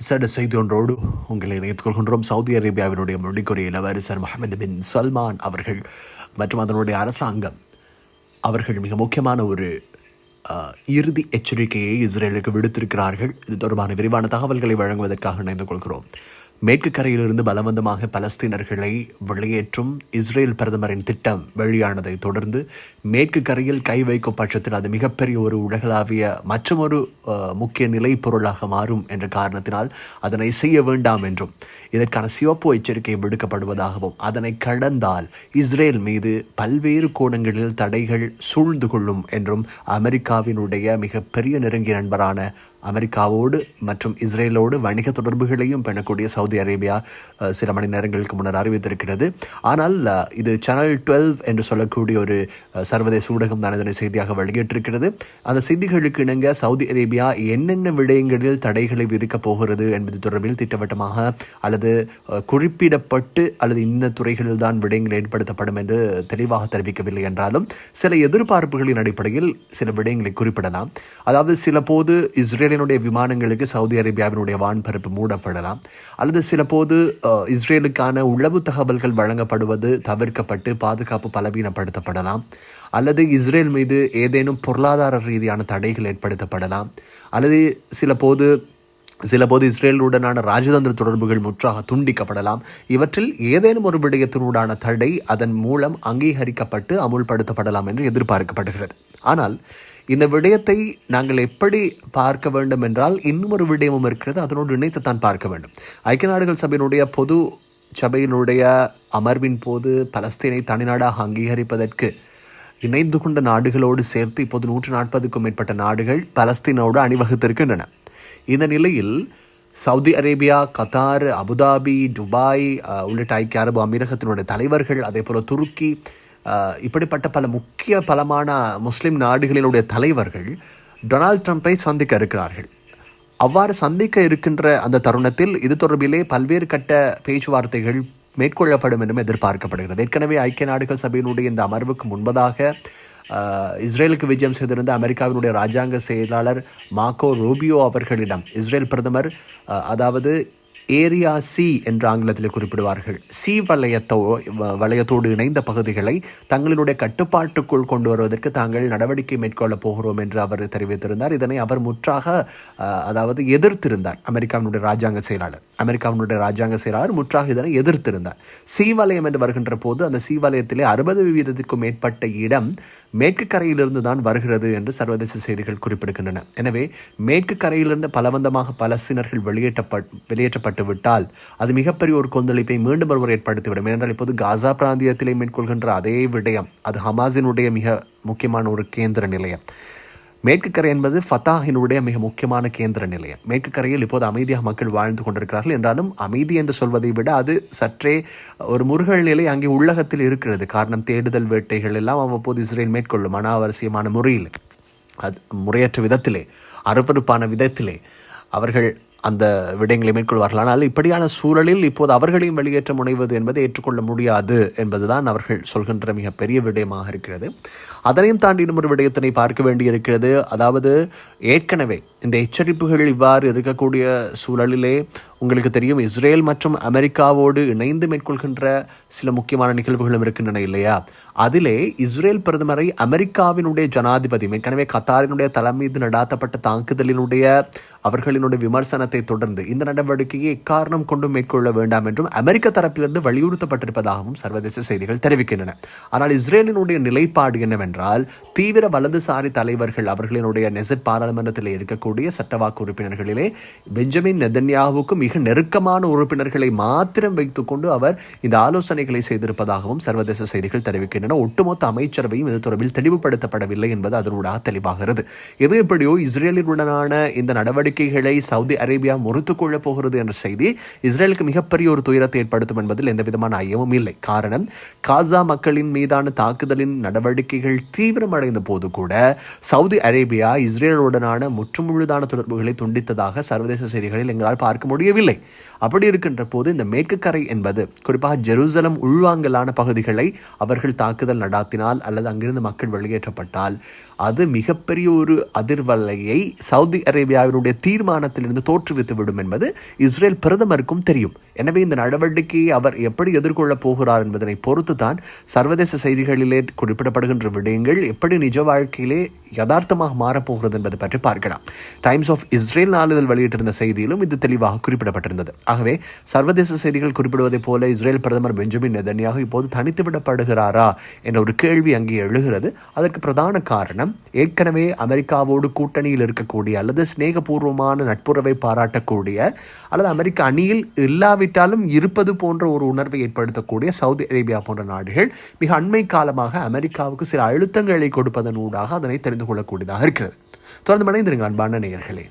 சட செய்தி ஒன்றோடு உங்களை இணைத்துக் கொள்கின்றோம். சவுதி அரேபியாவினுடைய மொழிக்குரிய இளவரசர் முகமது பின் சல்மான் அவர்கள் மற்றும் அதனுடைய அரசாங்கம். அவர்கள் மிக முக்கியமான ஒரு இறுதி எச்சரிக்கையை இஸ்ரேலுக்கு விடுத்திருக்கிறார்கள். இது தொடர்பான விரிவான தகவல்களை வழங்குவதற்காக இணைந்து கொள்கிறோம். மேற்கு கரையிலிருந்து பலவந்தமாக பலஸ்தீனர்களை வெளியேற்றும் இஸ்ரேல் பிரதமரின் திட்டம் வெளியானதை தொடர்ந்து மேற்கு கரையில் கை வைக்கும் பட்சத்தில் அது மிகப்பெரிய ஒரு உலகளாவிய மற்றொரு முக்கிய நிலை பொருளாக மாறும் என்ற காரணத்தினால் அதனை செய்ய வேண்டாம் என்றும் இதற்கான சிவப்பு எச்சரிக்கை விடுக்கப்படுவதாகவும் அதனை கடந்தால் இஸ்ரேல் மீது பல்வேறு கோணங்களில் தடைகள் சூழ்ந்து கொள்ளும் என்றும் அமெரிக்காவினுடைய மிகப்பெரிய நெருங்கிய நண்பரான அமெரிக்காவோடு மற்றும் இஸ்ரேலோடு வணிக தொடர்புகளையும் பெறக்கூடிய சவுதி அரேபியா சில மணி நேரங்களுக்கு முன்னர் அறிவித்திருக்கிறது. ஆனால் இது சேனல் டுவெல் என்று சொல்லக்கூடிய ஒரு சர்வதேச ஊடகம் தான் இதனை செய்தியாக வெளியிட்டிருக்கிறது. அந்த செய்திகளுக்கு இணங்க சவுதி அரேபியா என்னென்ன விடயங்களில் தடைகளை விதிக்கப் போகிறது என்பது தொடர்பில் திட்டவட்டமாக அல்லது குறிப்பிடப்பட்டு அல்லது இந்த துறைகளில் தான் விடயங்கள் ஏற்படுத்தப்படும் என்று தெளிவாக தெரிவிக்கவில்லை என்றாலும் சில எதிர்பார்ப்புகளின் அடிப்படையில் சில விடயங்களை குறிப்பிடலாம். அதாவது சில போது இஸ்ரேலினுடைய விமானங்களுக்கு சவுதி அரேபியாவினுடைய வான்பரப்பு மூடப்படலாம். அல்லது சில போது இஸ்ரேலுக்கான உளவு தகவல்கள் வழங்கப்படுவது தவிர்க்கப்பட்டு பாதுகாப்பு பலவீனப்படுத்தப்படலாம். அல்லது இஸ்ரேல் மீது ஏதேனும் பொருளாதார ரீதியான தடைகள் ஏற்படுத்தப்படலாம். அல்லது சில போது சில போது இஸ்ரேலுடனான ராஜதந்திர தொடர்புகள் முற்றாக துண்டிக்கப்படலாம். இவற்றில் ஏதேனும் ஒரு விடயத்தினூடான தடை அதன் மூலம் அங்கீகரிக்கப்பட்டு அமுல்படுத்தப்படலாம் என்று எதிர்பார்க்கப்படுகிறது. ஆனால் இந்த விடயத்தை நாங்கள் எப்படி பார்க்க வேண்டும் என்றால் இன்னும் ஒரு விடயமும் இருக்கிறது அதனோடு இணைத்துத்தான் பார்க்க வேண்டும். ஐக்கிய நாடுகள் சபையினுடைய பொது சபையினுடைய அமர்வின் போது பலஸ்தீனை தனிநாடாக அங்கீகரிப்பதற்கு இணைந்து கொண்ட நாடுகளோடு சேர்த்து இப்போது நூற்று நாற்பதுக்கும் மேற்பட்ட நாடுகள் பலஸ்தீனோடு அணிவகுத்திருக்கின்றன. இந்த நிலையில் Saudi Arabia Qatar Abu Dhabi Dubai உள்ளிட்ட ஐக்கிய அரபு அமீரகத்தினுடைய தலைவர்கள் அதே போல துருக்கி இப்படிப்பட்ட பல முக்கிய பலமான முஸ்லிம் நாடுகளினுடைய தலைவர்கள் டொனால்ட் ட்ரம்ப்பை சந்திக்க இருக்கிறார்கள். அவ்வாறு சந்திக்க இருக்கின்ற அந்த தருணத்தில் இது தொடர்பிலே பல்வேறு கட்ட பேச்சுவார்த்தைகள் மேற்கொள்ளப்படும் என்றும் எதிர்பார்க்கப்படுகிறது. ஏற்கனவே ஐக்கிய நாடுகள் சபையினுடைய இந்த அமர்வுக்கு முன்பதாக இஸ்ரேலுக்கு விஜயம் செய்திருந்த அமெரிக்காவினுடைய ராஜாங்க செயலாளர் மாக்கோ ரூபியோ அவர்களிடம் இஸ்ரேல் பிரதமர் அதாவது ஏரியா சி என்று ஆங்கிலத்தில் குறிப்பிடுவார்கள். சி வலயத்தோ வ- வலயத்தோடு இணைந்த பகுதிகளை தங்களுடைய கட்டுப்பாட்டுக்குள் கொண்டு வருவதற்கு தாங்கள் நடவடிக்கை மேற்கொள்ளப் போகிறோம் என்று அவர் தெரிவித்திருந்தார். இதனை அவர் முற்றாக அதாவது எதிர்த்திருந்தார். அமெரிக்காவினுடைய ராஜாங்க செயலாளர். அமெரிக்காவினுடைய ராஜாங்க செயலாளர் முற்றாக இதனை எதிர்த்திருந்தார். சி வலயம் என்று வருகின்ற போது அந்த சி வலயத்திலே அறுபது வீதத்திற்கும் மேற்பட்ட இடம் மேற்கு கரையிலிருந்து தான் வருகிறது என்று சர்வதேச செய்திகள் குறிப்பிடுகின்றன. எனவே மேற்கு கரையிலிருந்து பலவந்தமாக பலஸ்தீனர்கள் வெளியேற்றப்பட் வெளியேற்றப்பட்ட விட்டால் அது மிகப்பெரிய ஒரு கொந்தளிப்பை மீண்டும் ஒருவர் ஏற்படுத்திவிடும். ஏனென்றால் இப்போது காசா பிராந்தியத்திலே மேற்கொள்கின்ற அதே விடயம் அது ஹமாஸினுடைய மிக முக்கியமான ஒரு கேந்திர நிலையம். மேற்கு கரை என்பது ஃபத்தாஹினுடைய மிக முக்கியமான கேந்திர நிலையம். மேற்கு கரையில் இப்போது அமைதியாக மக்கள் வாழ்ந்து கொண்டிருக்கிறார்கள் என்றாலும் அமைதி என்று சொல்வதை விட அது சற்றே ஒரு முருகல் நிலை அங்கே உள்ளகத்தில் இருக்கிறது. காரணம் தேடுதல் வேட்டைகள் எல்லாம் அவ்வப்போது இஸ்ரேல் மேற்கொள்ளும் அனாவசியமான முறையில். அது முறையற்ற விதத்திலே அருவருப்பான விதத்திலே அவர்கள் அந்த விடயங்களை மேற்கொள்வார்கள். ஆனால் இப்படியான சூழலில் இப்போது அவர்களையும் வெளியேற்ற முனைவது என்பதை ஏற்றுக்கொள்ள முடியாது என்பதுதான் அவர்கள் சொல்கின்ற மிகப்பெரிய விடயமாக இருக்கிறது. அதனையும் தாண்டி இன்னும் ஒரு விடயத்தினை பார்க்க வேண்டியிருக்கிறது. அதாவது ஏற்கனவே இந்த எச்சரிப்புகள் இவ்வாறு இருக்கக்கூடிய சூழலிலே உங்களுக்கு தெரியும் இஸ்ரேல் மற்றும் அமெரிக்காவோடு இணைந்து மேற்கொள்கின்ற சில முக்கியமான நிகழ்வுகளும் இருக்கின்றன இல்லையா? அதிலே இஸ்ரேல் பிரதமரை அமெரிக்காவினுடைய ஜனாதிபதி ஏற்கனவே கத்தாரினுடைய தலை மீது நடாத்தப்பட்ட தாக்குதலினுடைய அவர்களினுடைய விமர்சனத்தை தொடர்ந்து இந்த நடவடிக்கையை எக்காரணம் கொண்டு மேற்கொள்ள வேண்டாம் என்றும் அமெரிக்க தரப்பிலிருந்து வலியுறுத்தப்பட்டிருப்பதாகவும் சர்வதேச செய்திகள் தெரிவிக்கின்றன. ஆனால் இஸ்ரேலினுடைய நிலைப்பாடு என்னவென்றால் தீவிர வலதுசாரி தலைவர்கள் அவர்களினுடைய நெசட் பாராளுமன்றத்தில் இருக்கக்கூடிய சட்டவாக்கு உறுப்பினர்களிலே பெஞ்சமின் நெதன்யாவுக்கு மிக நெருக்கமான உறுப்பினர்களை மாத்திரம் வைத்துக்கொண்டு அவர் இந்த ஆலோசனைகளை செய்திருப்பதாகவும் சர்வதேச செய்திகள் தெரிவிக்கின்றன. ஒட்டுமொத்த அமைச்சரவையும் இது தொடர்பில் தெளிவுபடுத்தப்படவில்லை என்பது அதனூடாக தெளிவாகிறது. எது எப்படியோ இஸ்ரேலினுடனான இந்த நடவடிக்கைகளை சவுதி அரேபியா முறித்துக் கொள்ளப் போகிறது என்ற செய்தி இஸ்ரேலுக்கு மிகப்பெரிய ஒரு துயரத்தை ஏற்படுத்தும் என்பதில் எந்த விதமான ஐயமும் இல்லை. காரணம் காசா மக்களின் மீதான தாக்குதலின் நடவடிக்கைகள் தீவிரமடைந்த போது கூட சவுதி அரேபியா இஸ்ரேலுடனான முற்றுமுழுதான தொடர்புகளை துண்டித்ததாக சர்வதேச செய்திகளில் எங்களால் பார்க்க முடியும் முடியவில்லை. அப்படி இருக்கின்ற போது இந்த மேற்கு கரை என்பது குறிப்பாக ஜெருசலம் உள்வாங்கலான பகுதிகளை அவர்கள் தாக்குதல் நடாத்தினால் அல்லது அங்கிருந்து மக்கள் வெளியேற்றப்பட்டால் அது மிகப்பெரிய ஒரு அதிர்வலையை சவுதி அரேபியாவினுடைய தீர்மானத்திலிருந்து தோற்றுவித்து விடும் என்பது இஸ்ரேல் பிரதமருக்கும் தெரியும். எனவே இந்த நடவடிக்கையை அவர் எப்படி எதிர்கொள்ளப் போகிறார் என்பதனை பொறுத்து தான் சர்வதேச செய்திகளிலே குறிப்பிடப்படுகின்ற விடயங்கள் எப்படி நிஜ வாழ்க்கையிலே யதார்த்தமாக மாறப்போகிறது என்பது பற்றி பார்க்கலாம். டைம்ஸ் ஆஃப் இஸ்ரேல் நாளிதழ் வெளியிட்டிருந்த செய்தியிலும் இது தெளிவாக குறிப்பிடப்பட்டிருந்தது. ஆகவே சர்வதேச செய்திகள் குறிப்பிடுவதைப் போல இஸ்ரேல் பிரதமர் பெஞ்சமின் நெதன்யாகு இப்போது தனித்து விடப்படுகிறாரா என்ற ஒரு கேள்வி அங்கே எழுகிறது. அதற்கு பிரதான காரணம் ஏற்கனவே அமெரிக்காவோடு கூட்டணியில் இருக்கக்கூடிய அல்லது சிநேகபூர்வமான நட்புறவை பாராட்டக்கூடிய அல்லது அமெரிக்க அணியில் இல்லாவிட்டாலும் இருப்பது போன்ற ஒரு உணர்வை ஏற்படுத்தக்கூடிய சவுதி அரேபியா போன்ற நாடுகள் மிக அண்மை காலமாக அமெரிக்காவுக்கு சில அழுத்தங்களை கொடுப்பதன் ஊடாக அதனை தெரிந்து கொள்ளக்கூடியதாக இருக்கிறது. தொடர்ந்து மனைந்திருங்கள் அன்பான நேயர்களே.